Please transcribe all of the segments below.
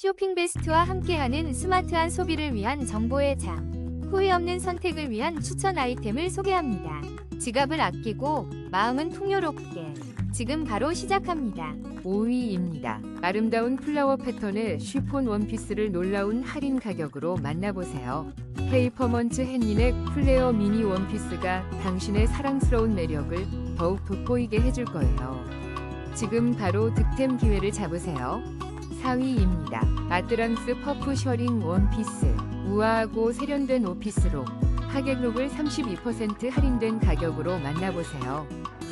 쇼핑 베스트와 함께하는 스마트한 소비를 위한 정보의 장. 후회 없는 선택을 위한 추천 아이템을 소개합니다. 지갑을 아끼고 마음은 풍요롭게. 지금 바로 시작합니다. 5위입니다. 아름다운 플라워 패턴의 쉬폰 원피스를 놀라운 할인 가격으로 만나보세요. 페이퍼먼츠 햇린의 플레어 미니 원피스가 당신의 사랑스러운 매력을 더욱 돋보이게 해줄 거예요. 지금 바로 득템 기회를 잡으세요. 4위입니다. 아트랑스 퍼프 셔링 원피스. 우아하고 세련된 오피스룩. 하객룩을 32% 할인된 가격으로 만나보세요.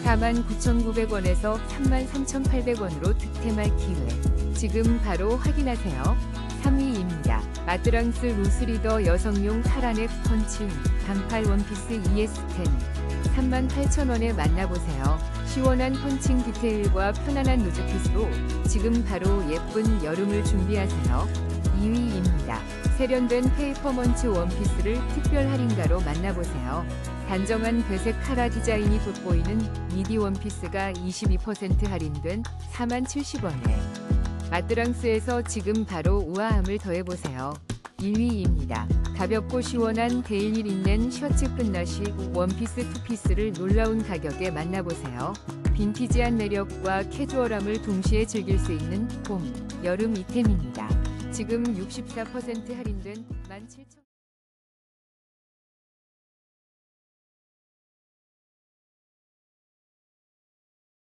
49,900원에서 33,800원으로 득템할 기회. 지금 바로 확인하세요. 3위입니다. 마트랑스 루스리더 여성용 파라넥 펀칭 반팔 원피스 ES10 38,000원에 만나보세요. 시원한 펀칭 디테일과 편안한 루즈핏으로 지금 바로 예쁜 여름을 준비하세요. 2위입니다. 세련된 페이퍼먼츠 원피스를 특별 할인가로 만나보세요. 단정한 배색 카라 디자인이 돋보이는 미디 원피스가 22% 할인된 4만 70원에 마트랑스에서 지금 바로 우아함을 더해보세요. 1위입니다. 가볍고 시원한 데일리 린넨 셔츠 끝나시 원피스 투피스를 놀라운 가격에 만나보세요. 빈티지한 매력과 캐주얼함을 동시에 즐길 수 있는 봄, 여름 이템입니다. 지금 64% 할인된 17,000원.